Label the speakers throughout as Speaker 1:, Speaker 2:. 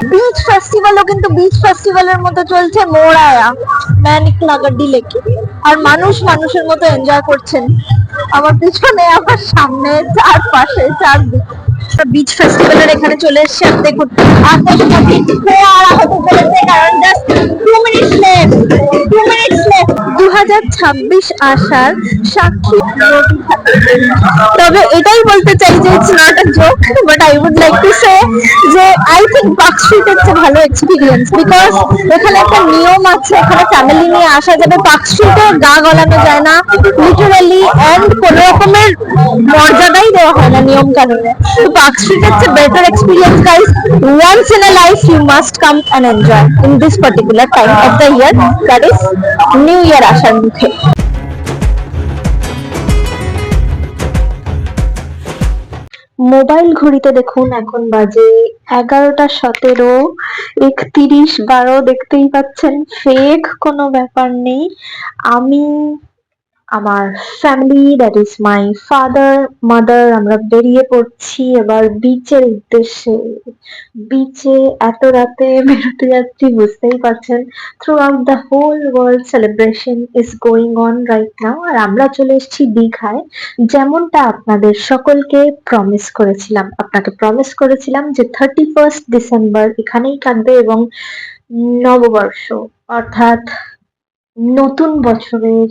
Speaker 1: Beach ফেস্টিভ্যালও কিন্তু beach ফেস্টিভ্যালের মতো চলছে মোড়ায়া, ম্যানিক নাগাড্ডি লেকে আর মানুষ মানুষের মতো এনজয় করছেন। আমার পিছনে, আমার সামনে, চারপাশে, চারদিক। বিচ ফেস্টিভ্যালের এখানে চলে এসেছি আর দেখুন। হতে কারণ just two minutes left two minutes হাজার ছাব্বিশ আসার সাক্ষী তবে এটাই বলতে চাই যে it's not a joke but I would like to say যে আই থিঙ্ক চেয়ে ভালো এক্সপিরিয়েন্স বিকজ এখানে একটা নিয়ম আছে, এখানে ফ্যামিলি নিয়ে আসা যাবে। গা গলানো যায় না লিটারালি এন্ড কোন রকমের মর্যাদাই দেওয়া হয় না নিয়ম কানুনে। তো স্ট্রিটের চেয়ে better experience guys once in a life you must come and enjoy in this particular time of the year that new year আসার মুখে। মোবাইল ঘড়িতে দেখুন, এখন বাজে এগারোটা সতেরো, একত্রিশ বারো, দেখতেই পাচ্ছেন ফেক কোনো ব্যাপার নেই। আমি আমার family that is my father mother আমরা বেরিয়ে পড়ছি এবার বিচের উদ্দেশ্যে। বিচে এত রাতে বেরোতে যাচ্ছি, বুঝতেই পারছেন? Throughout the whole world celebration is going on right now আর আমরা চলে এসেছি দীঘায়। যেমনটা আপনাদের সকলকে প্রমিস করেছিলাম। আপনাকে প্রমিস করেছিলাম যে থার্টি ফার্স্ট ডিসেম্বর এখানেই কাটবে এবং নববর্ষ, অর্থাৎ নতুন বছরের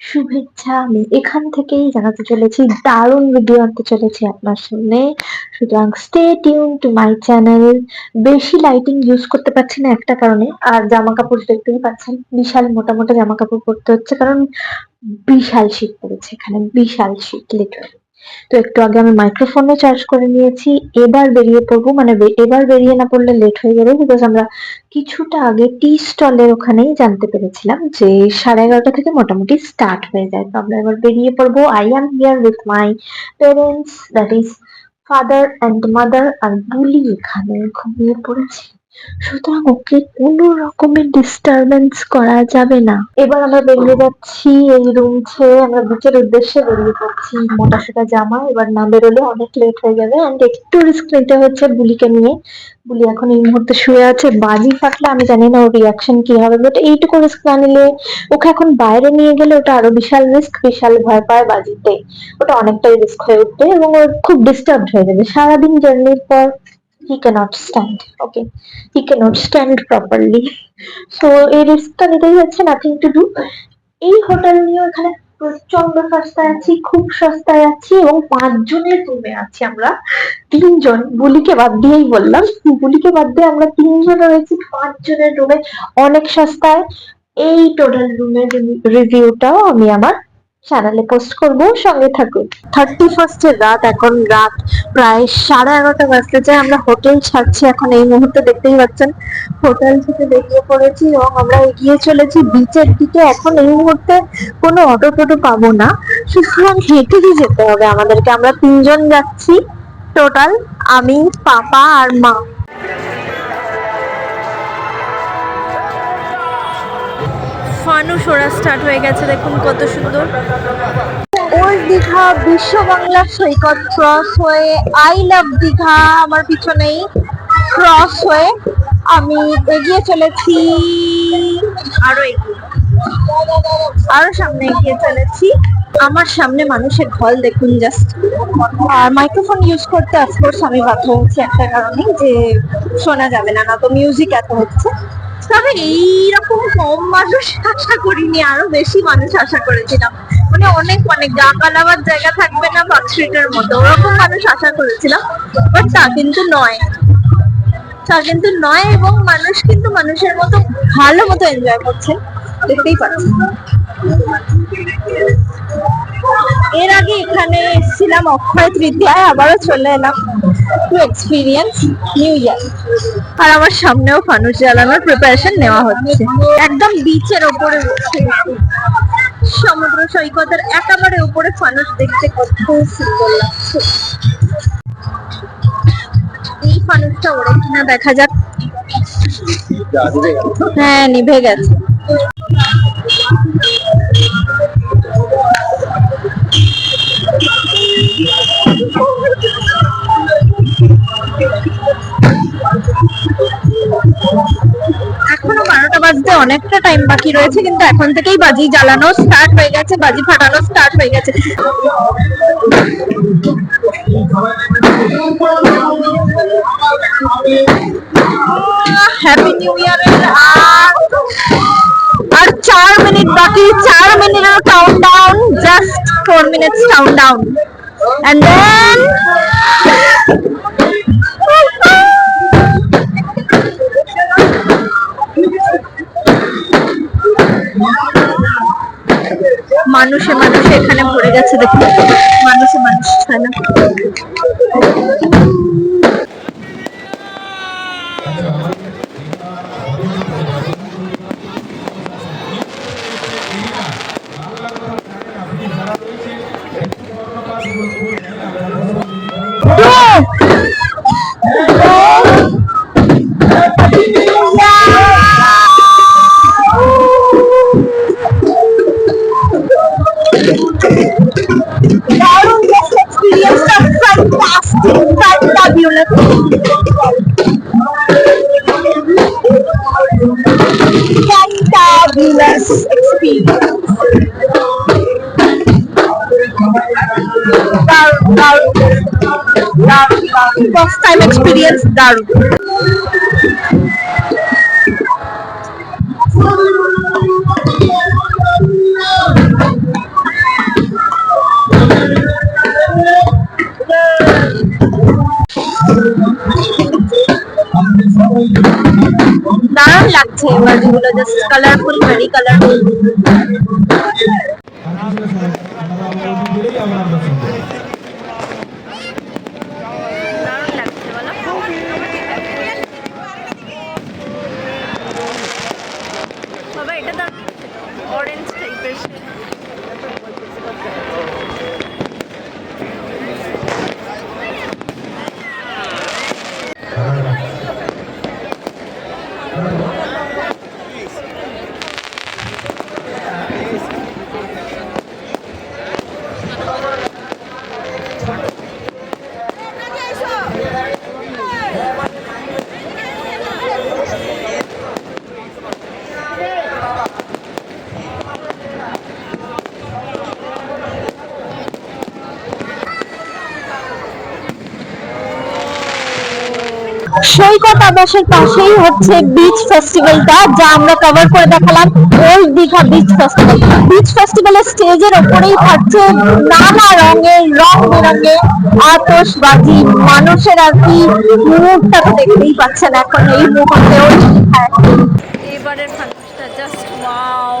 Speaker 1: শুভেচ্ছা, আমি এখান থেকেই জানাতে চলেছি, দারুণ ভিডিও আনতে চলেছি আপনার সামনে। সুতরাং stay tune to my channel বেশি লাইটিং ইউজ করতে পারছি না একটা কারণে, আর জামা কাপড় দেখতেই পাচ্ছেন, বিশাল মোটা মোটা জামা কাপড় পরতে হচ্ছে, কারণ বিশাল শীত পড়েছে এখানে, বিশাল শীত লিটারালি তো একটু আগে আমি মাইক্রোফোনও চার্জ করে নিয়েছি। এবার বেরিয়ে পড়ব মানে এবার বেরিয়ে না পড়লে লেট হয়ে যাবে বিকজ আমরা কিছুটা আগে টি স্টলের ওখানেই জানতে পেরেছিলাম যে সাড়ে এগারোটা থেকে মোটামুটি স্টার্ট হয়ে যায়। তো আমরা এবার বেরিয়ে পড়ব। I am here with my parents that is father and mother আর বুলি এখানে। ঘুমিয়ে পড়েছে। সুতরাং ওকে কোনো রকমের ডিস্টারবেন্স করা যাবে না। এবার আমরা বেরিয়ে যাচ্ছি এই রুম ছেড়ে, আমরা বিচের উদ্দেশ্যে বেরিয়ে পড়ছি। মোটা সোটা জামা, এবার না বেরোলে অনেক লেট হয়ে যাবে। অ্যান্ড একটু রিস্ক নিতে হচ্ছে বুলিকে নিয়ে। বুলি এখন এই মুহূর্তে শুয়ে আছে, বাজি ফাটলে, আমি জানি না ওর রিয়াকশন কি হবে বাট এইটুকু রিস্ক না নিলে ওকে এখন বাইরে নিয়ে গেলে ওটা আরও বিশাল রিস্ক বিশাল ভয় পায় বাজিতে। ওটা অনেকটাই রিস্ক হয়ে উঠবে এবং ওর খুব ডিস্টার্ব হয়ে যাবে। সারাদিন জার্নির পর he can't stand okay he can't stand properly so এই রিস্কটা নিতেই হচ্ছে নাথিং টু ডু এই হোটেল নিয়ে এখানে প্রচণ্ড সস্তায় আছি, খুব সস্তায় আছি এবং পাঁচজনের রুমে আছি আমরা, তিনজন। বুলিকে বাদ দিয়েই বললাম, বুলিকে বাদ দিয়ে আমরা তিনজন রয়েছি পাঁচজনের রুমে অনেক সস্তায়। এই টোটাল রুমের রিভিউটাও আমি আমার চ্যানেলে পোস্ট করব, সঙ্গে থাকুন থার্টি ফার্স্টের রাত, এখন রাত প্রায় সাড়ে এগারোটা বাজতে যায়। আমরা হোটেল ছাড়ছি এখন, এই মুহূর্তে দেখতেই পাচ্ছেন। হোটেল থেকে বেরিয়ে পড়েছি এবং আমরা এগিয়ে চলেছি বিচের দিকে। এখন এই মুহূর্তে কোনো অটো টোটো পাবো না। সুতরাং হেঁটেই যেতে হবে আমাদেরকে। আমরা তিনজন যাচ্ছি। টোটাল আমি, পাপা আর মা। ফানুস ওরা স্টার্ট হয়ে গেছে, দেখুন কত সুন্দর। ওল্ড দীঘা, বিশ্ব বাংলা সৈকত ক্রস হয়ে আই লাভ দীঘা আমার পিছনেই ক্রস হয়ে আমি এগিয়ে চলেছি। আরও এগিয়ে। আরও সামনে এগিয়ে চলেছি। আমার সামনে মানুষের ঢল দেখুন জাস্ট আর মাইক্রোফোন ইউজ করতে অফকোর্স আমি বাধ্য হচ্ছি একটা কারণে যে শোনা যাবে না না তো মিউজিক এত হচ্ছে। তবে এইরকম কম মানুষ আশা করিনি, আরও বেশি মানুষ আশা করেছিলাম। মানে অনেক অনেক গা কালাবার জায়গা থাকবে না পার্ক মতো, ওরকম মানুষ আশা করেছিলাম। বাট তা কিন্তু নয়। তা কিন্তু নয় এবং মানুষ কিন্তু মানুষের মতো ভালো মতো এনজয় করছে, দেখতেই পাচ্ছি। এর আগে এখানে এসেছিলাম অক্ষয় তৃতীয়ায়, আবারও চলে এলাম। টু এক্সপিরিয়েন্স নিউ ইয়ার আর আমার সামনেও ফানুস জ্বালানোর প্রিপারেশন নেওয়া হচ্ছে। একদম বিচের ওপরে বসে সমুদ্র সৈকতের একেবারে উপরে ফানুস দেখতে কত সুন্দর লাগছে। এই ফানুসটা ওরে কিনা দেখা যাক। হ্যাঁ নিভে গেছে।
Speaker 2: বাজতে অনেকটা টাইম বাকি রয়েছে, কিন্তু এখন থেকেই বাজি জ্বালানো স্টার্ট হয়ে গেছে, বাজি ফাটানো স্টার্ট হয়ে গেছে। হ্যাপি নিউ ইয়ারের আর আর চার মিনিট বাকি, চার মিনিটের count down just four minutes count down and then মানুষে মানুষে এখানে ভরে গেছে দেখুন। মানুষে মানুষ তাই ফ্যান্টাবিউলাস এক্সপিরিয়েন্স দারুণ দারুণ দারুণ দারুণ ফার্স্ট টাইম এক্সপিরিয়েন্স দারুণ দারুণ লাগছে বাজিগুলো জাস্ট সৈকত আবাসের পাশেই হচ্ছে বিচ ফেস্টিভ্যালটা যা আমরা কভার করে দেখালাম old Digha beach festival beach ফেস্টিভ্যালের স্টেজের ওপরেই থাকছে নানা রঙের, রং বেরঙের আতশবাজি। মানুষের আর কি মুহূর্তটা তো দেখতেই পাচ্ছেন এখন এই মুহূর্তে। ওই দীঘায় এবারের ফানুসটা জাস্ট ওয়াও